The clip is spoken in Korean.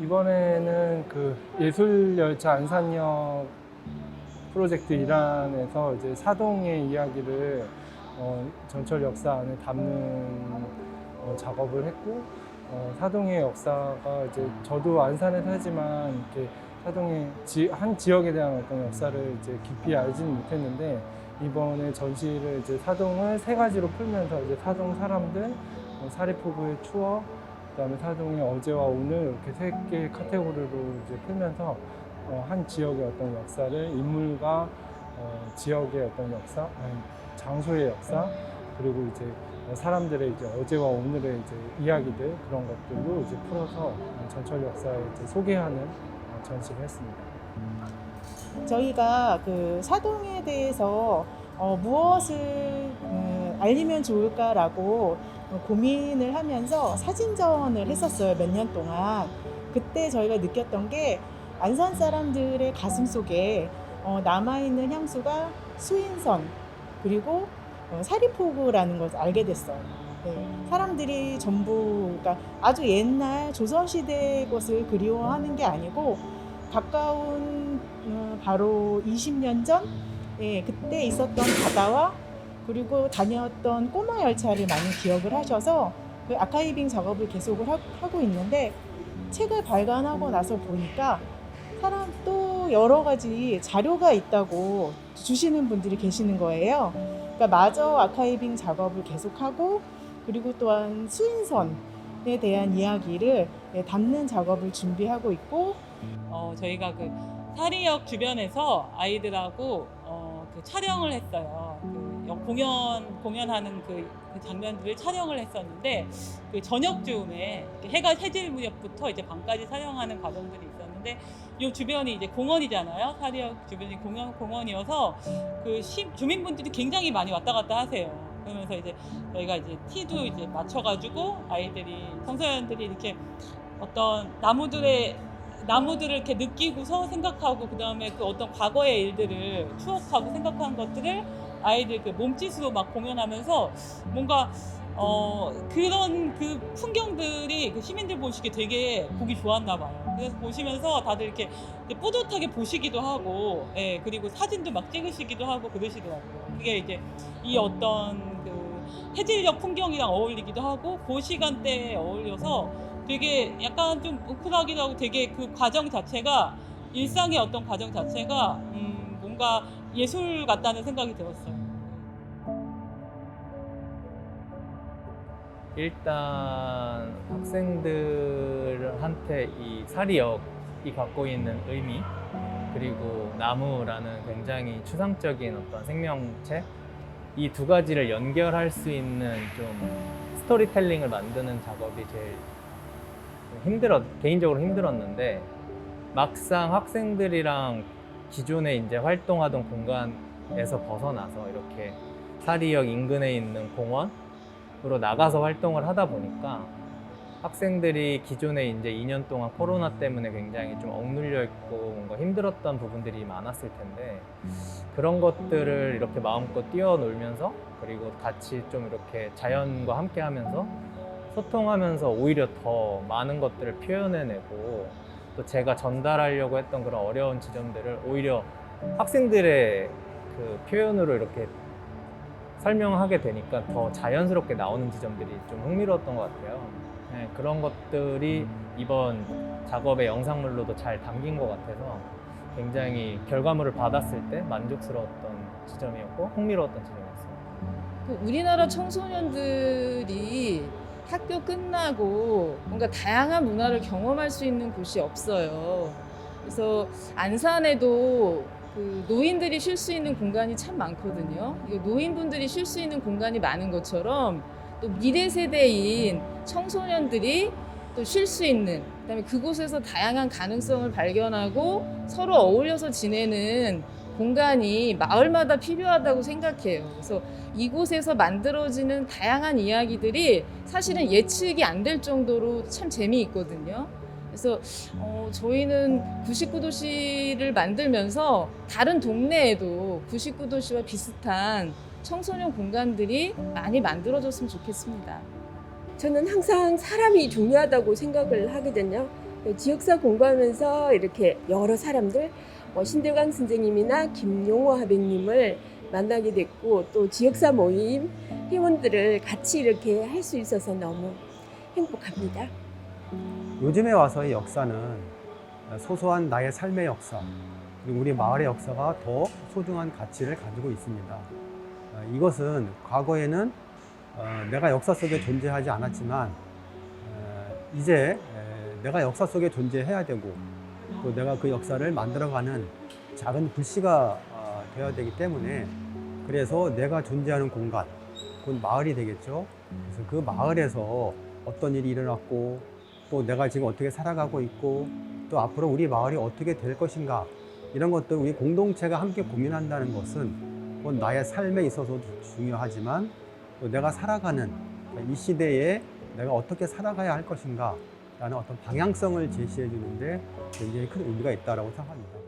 이번에는 그 예술열차 안산역 프로젝트 일환에서 이제 사동의 이야기를 어, 전철 역사 안에 담는 어, 작업을 했고 어, 사동의 역사가 이제 저도 안산에 살지만 이렇게 사동의 지, 한 지역에 대한 어떤 역사를 이제 깊이 알지는 못했는데 이번에 전시를 이제 사동을 세 가지로 풀면서 이제 사동 사람들, 어, 사리포구의 추억, 그다음에 사동의 어제와 오늘 이렇게 세 개의 카테고리로 이제 풀면서 어, 한 지역의 어떤 역사를 인물과 어, 지역의 어떤 역사, 장소의 역사, 그리고 이제 어, 사람들의 이제 어제와 오늘의 이제 이야기들 그런 것들로 이제 풀어서 어, 전철 역사에 이제 소개하는 어, 전시를 했습니다. 저희가 그 사동에 대해서 어, 무엇을 음, 알리면 좋을까라고 어, 고민을 하면서 사진전을 했었어요 몇 년 동안 그때 저희가 느꼈던 게 안산 사람들의 가슴 속에 어, 남아있는 향수가 수인선 그리고 어, 사리포구라는 것을 알게 됐어요. 네, 사람들이 전부 그러니까 아주 옛날 조선시대 것을 그리워하는 게 아니고 가까운 어, 바로 20년 전 예, 그때 있었던 바다와 그리고 다녔던 꼬마 열차를 많이 기억을 하셔서 그 아카이빙 작업을 계속을 하, 하고 있는데 책을 발간하고 나서 보니까 사람 또 여러 가지 자료가 있다고 주시는 분들이 계시는 거예요. 그러니까 마저 아카이빙 작업을 계속하고 그리고 또한 수인선에 대한 이야기를 예, 담는 작업을 준비하고 있고 어, 저희가 그 사리역 주변에서 아이들하고 어, 그 촬영을 했어요. 그 영- 공연 공연하는 그, 그 장면들을 촬영을 했었는데 그 저녁 즈음에 해가 해질 무렵부터 이제 밤까지 촬영하는 과정들이 있었는데 이 주변이 이제 공원이잖아요. 사리역 주변이 공원 공원이어서 그 시, 주민분들이 굉장히 많이 왔다 갔다 하세요. 그러면서 이제 저희가 이제 티도 이제 맞춰가지고 아이들이 청소년들이 이렇게 어떤 나무들의 나무들을 이렇게 느끼고서 생각하고 그 다음에 그 어떤 과거의 일들을 추억하고 생각하는 것들을 아이들 그 몸짓으로 막 공연하면서 뭔가 어 그런 그 풍경들이 그 시민들 보시기에 되게 보기 좋았나 봐요. 그래서 보시면서 다들 이렇게 뿌듯하게 보시기도 하고, 예 그리고 사진도 막 찍으시기도 하고 그러시더라고요. 그게 이제 이 어떤 그 해질녘 풍경이랑 어울리기도 하고 그 시간대에 어울려서 되게 약간 좀 우쿨하기도 하고 되게 그 과정 자체가 일상의 어떤 과정 자체가 음 뭔가 예술 같다는 생각이 들었어요. 일단 학생들한테 이 사리역이 갖고 있는 의미 그리고 나무라는 굉장히 추상적인 어떤 생명체 이 두 가지를 연결할 수 있는 좀 스토리텔링을 만드는 작업이 제일 힘들었 개인적으로 힘들었는데 막상 학생들이랑 기존에 이제 활동하던 공간에서 벗어나서 이렇게 사리역 인근에 있는 공원으로 나가서 활동을 하다 보니까 학생들이 기존에 이제 2년 동안 코로나 때문에 굉장히 좀 억눌려 있고 뭔가 힘들었던 부분들이 많았을 텐데 그런 것들을 이렇게 마음껏 뛰어놀면서 그리고 같이 좀 이렇게 자연과 함께 하면서 소통하면서 오히려 더 많은 것들을 표현해내고 또 제가 전달하려고 했던 그런 어려운 지점들을 오히려 학생들의 그 표현으로 이렇게 설명하게 되니까 더 자연스럽게 나오는 지점들이 좀 흥미로웠던 것 같아요. 네, 그런 것들이 이번 작업의 영상물로도 잘 담긴 것 같아서 굉장히 결과물을 받았을 때 만족스러웠던 지점이었고 흥미로웠던 지점이었어요. 그 우리나라 청소년들이 학교 끝나고 뭔가 다양한 문화를 경험할 수 있는 곳이 없어요. 그래서 안산에도 그 노인들이 쉴 수 있는 공간이 참 많거든요. 이거 노인분들이 쉴 수 있는 공간이 많은 것처럼 또 미래 세대인 청소년들이 또 쉴 수 있는 그다음에 그곳에서 다양한 가능성을 발견하고 서로 어울려서 지내는 공간이 마을마다 필요하다고 생각해요. 그래서 이곳에서 만들어지는 다양한 이야기들이 사실은 예측이 안 될 정도로 참 재미있거든요. 그래서 어, 저희는 99도시를 만들면서 다른 동네에도 99도시와 비슷한 청소년 공간들이 많이 만들어졌으면 좋겠습니다. 저는 항상 사람이 중요하다고 생각을 하거든요. 지역사 공부하면서 이렇게 여러 사람들, 뭐 신대강 선생님이나 김용호 하백님을 만나게 됐고 또 지역사 모임 회원들을 같이 이렇게 할 수 있어서 너무 행복합니다. 요즘에 와서의 역사는 소소한 나의 삶의 역사, 그리고 우리 마을의 역사가 더 소중한 가치를 가지고 있습니다. 어, 이것은 과거에는 어, 내가 역사 속에 존재하지 않았지만 어, 이제 에, 내가 역사 속에 존재해야 되고 또 내가 그 역사를 만들어가는 작은 불씨가 어, 되어야 되기 때문에 그래서 내가 존재하는 공간, 곧 마을이 되겠죠. 그래서 그 마을에서 어떤 일이 일어났고 또 내가 지금 어떻게 살아가고 있고 또 앞으로 우리 마을이 어떻게 될 것인가 이런 것들 우리 공동체가 함께 고민한다는 것은 곧 나의 삶에 있어서도 중요하지만 또 내가 살아가는 이 시대에 내가 어떻게 살아가야 할 것인가 라는 어떤 방향성을 제시해 주는데 굉장히 큰 의미가 있다고 생각합니다.